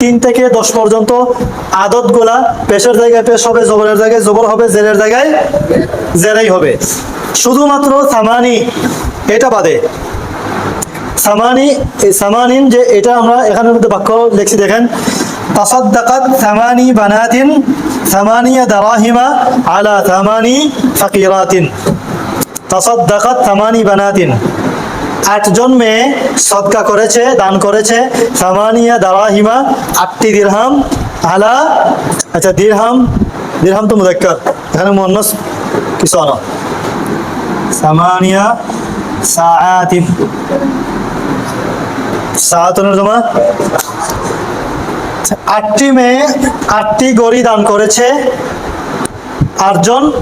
তিন থেকে দশ পর্যন্ত আদত গোলা, পেশের জায়গায় পেশ হবে, জবরের জায়গায় জবর হবে জেরের জায়গায় জেরাই হবে। শুধুমাত্র সামানি এটা বাদে। সামানি, এই সামানিন যে এটা আমরা এখানের মধ্যে বাক্য লিখছি, দেখেন, তাসাদ্দাকাত সামানি বানাতিন সামানিয়া দারাহিমা আলা সামানি ফাকিরাতিন। তাসাদ্দাকাত সামানি বানাতিন। আটজন মেয়ে সদকা করেছে, দান করেছে। সামানিয়া দারাহিমা আটটি দিরহাম। আলা আচ্ছা দিরহাম দিরহাম তো মুদাক্কার। এখানে মুন্নস কিছু আনো। সামানিয়া সাআতিন। সাহাতনের জমা। আটটি মেয়ে, আটটি গড়ি দান করেছে। আটজন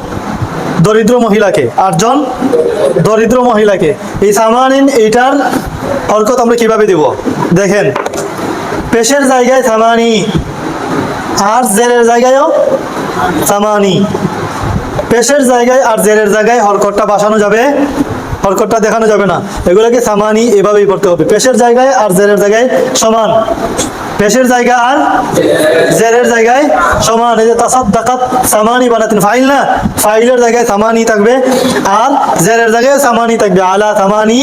দরিদ্র মহিলাকে। আটজন দরিদ্র মহিলাকে। এই সামানিন এইটার হরকত আমরা কীভাবে দিব? দেখেন, পেশের জায়গায় সামানি, আর জেরের জায়গায়ও সামানি। পেশের জায়গায় আর জেরের জায়গায় হরকতটা বাসানো যাবে, হরকতটা দেখানো যাবে না। এগুলোকে সামানি এভাবেই পড়তে হবে। পেশের জায়গায় আর জেরের জায়গায় সমান। পেশের জায়গা আর জেরের জায়গায় সমান এই যে তাসাদ ডাকাত সামানি বানাতেন। ফাইল না? ফাইলের জায়গায় সামানি থাকবে আর জেরের জায়গায় সামানি থাকবে। আলা সামানি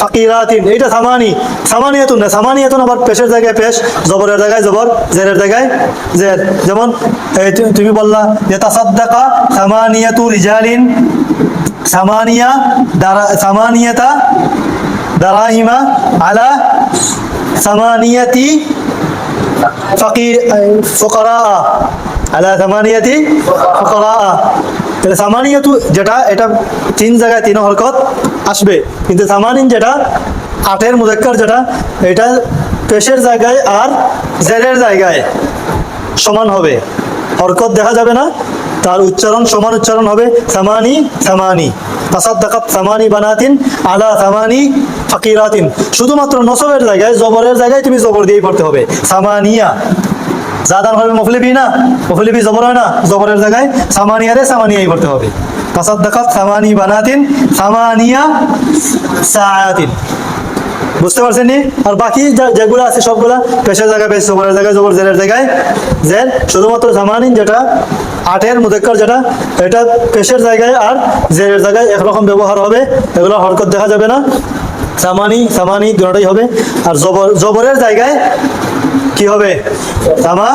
ফাকিরাতিন। এইটা সামানি। সামানিয়াতুন না, সামানিয়াতুন আবার পেশের জায়গায় পেশ, জবরের জায়গায় জবর, জেরের জায়গায় জের। যেমন তুমি বললা যে তাসাদ্দাকা সামানিয়াতু রিজালিন, সামানিয়া দারা সামানিয়াতা দারাহিমা আলা সামানিয়াতি ফকির ফকরা, আলা সামানিয়াতি ফকরা। তাহলে সামানিয়াতু যেটা, এটা তিন জায়গায় তিন হরকত আসবে। কিন্তু সামানিন যেটা, আটের মুজাক্কার যেটা, এটা পেশের জায়গায় আর জেরের জায়গায় সমান হবে। হরকত দেখা যাবে না। তার উচ্চারণ সমান উচ্চারণ হবে সামানি সামানি। তাসাদ্দাকাত সামানি বানাতিন, আলা সামানি ফাকিরাতিন। শুধুমাত্র নসবের জায়গায়, জবরের জায়গায় তুমি জবর দিয়েই পড়তে হবে। সামানিয়া। জাদান হবে মফলিবি না? মফলিবি জবর হয় না? জবরের জায়গায় সামানিয়ারে সামানিয়াই পড়তে হবে। তাসাদ্দাকাত সামানি বানাতিন, সামানিয়া সাআতিন বুঝতে পারছেন নি? আর বাকি যেগুলো আছে সবগুলা পেশের জায়গায় পেশ জবরের জায়গায় জবর জেরের জায়গায়। জের শুধুমাত্র জামানিন যেটা আটের মুদেক্কর যেটা, এটা পেশের জায়গায় আর জেরের জায়গায় একরকম ব্যবহার হবে। এগুলো হরকত দেখা যাবে না। সামানি সামানি দুটাই হবে। আর জবর জবরের জায়গায় কি হবে? সামা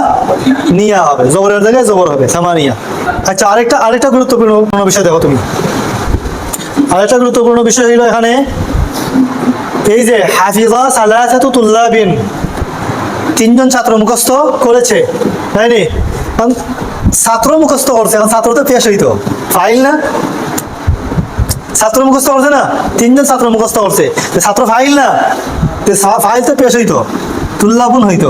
নিয়া হবে। জবরের জায়গায় জবর হবে সামানিয়া আচ্ছা আরেকটা আরেকটা গুরুত্বপূর্ণ বিষয় দেখো তুমি। আরেকটা গুরুত্বপূর্ণ বিষয় হলো এখানে এই যে হাফিজা সালাসাতু তুল্লাবিন তিনজন ছাত্র মুখস্থ করেছে তাইনি ছাত্র মুখস্থ করছে, এখন ছাত্র তো পেশ হইতো। ফাইল না? ছাত্র মুখস্থ করছে না? তিনজন ছাত্র মুখস্থ করছে। ছাত্র ফাইল না? ফাইল তো পেশ হইতো। তুল্লাবুন হইতো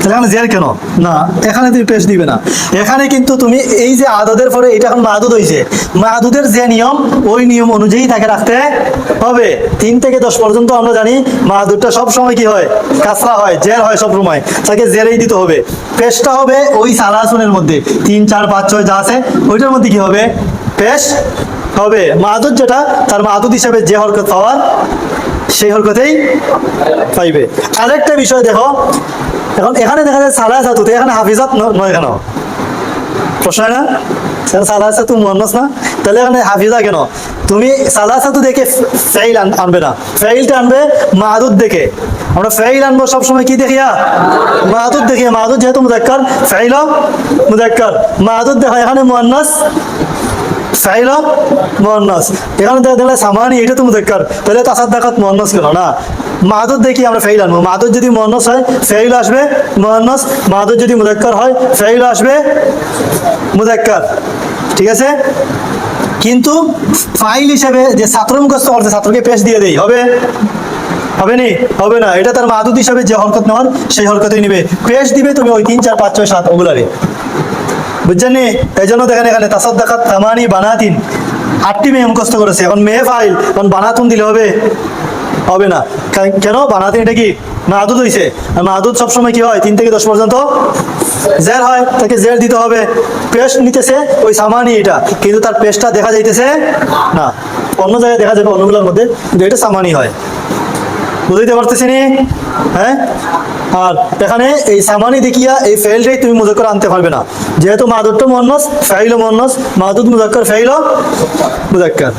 তাহলে এখানে জের কেন? না, এখানে তুমি পেশ দিবে না। এখানে কিন্তু তুমি এই যে আদদের পরে এটা এখন মাহাদুদ হয়েছে মাহাদুদের যে নিয়ম, ওই নিয়ম অনুযায়ী তাকে রাখতে হবে। তিন থেকে দশ পর্যন্ত আমরা জানি মাহাদুরটা সব সময় কি হয়? কাঁচরা হয় জের হয় সব সময়। তাকে জেরেই দিতে হবে। পেশটা হবে ওই সালাসুনের মধ্যে। তিন, চার, পাঁচ, ছয় যা আছে, ওইটার মধ্যে কি হবে? পেশ হবে। মাহাদুর যেটা, তার মাহাদুদ হিসাবে যে হরকত পাওয়ার সেই হরকতেই পাইবে। আরেকটা বিষয় দেখো। এখন এখানে দেখা যায় সালা সালাহ সাতুতে এখানে হাফিজাত নয় কেন? প্রশ্ন না? সালাহ সাতু মুহান্নাস না? তাহলে এখানে হাফিজা কেন? তুমি সাতু দেখে আনবে না। আনবে দেখে। আমরা আনব যেহেতু দেখা, এখানে মুহান্নাস ফাইল মোহান্নাস এখানে দেখা দেখলে সামানি, এটা তো মুদাক্কার তাহলে তাসাদ দেখাত মোহান্নাস কেন? না। মাহাদুর দেখি আমরা ফেইল আনব। মাহাদুর যদি মোহান্নাস হয় ফেইল আসবে মোহান্নাস মাহাদুর যদি মুদাক্কার হয় ফেইল আসবে মুদাক্কার ঠিক আছে? কিন্তু ফাইল হিসেবে যে ছাত্র মুখস্থ করছে ছাত্রকে পেশ দিয়ে দেই, হবে? হবে নি? হবে না। এটা তার মাহাদুদ হিসাবে যে হরকত নেওয়ার, সেই হরকতই নিবে। পেশ দিবে তুমি ওই তিন, চার, পাঁচ, ছয়, সাত, ওগুলারে। বুঝছেন এই জন্য দেখেন এখানে তাসাদ্দাকাত তামানি বানাতিন। আটটি মেয়ে মুখস্থ করেছে। এখন মেয়ে ফাইল, এখন বানাতুন দিলে হবে? হবে না। কেন? বানাতিন এটা কি? মাহাদুদ হয়েছে আর মাহাদুদ সবসময় কি হয়? তিন থেকে দশ পর্যন্ত জের হয়। তাকে জের দিতে হবে। পেস্ট নিতেছে ওই সামানি এটা। কিন্তু তার পেস্টটা দেখা যাইতেছে না। অন্য জায়গায় দেখা যাবে অন্যগুলোর মধ্যে। কিন্তু এটা সামানি হয়। বুঝতে পারতেছি নি। হ্যাঁ? আর এখানে এই সামানি দেখিয়া এই ফেলটাই তুমি মুজাক্কর আনতে পারবে না। যেহেতু মাদুরটা মন্নস ফাইল মন্নস মাদুদ মুজাক্কর ফাইল মুজাক্কর।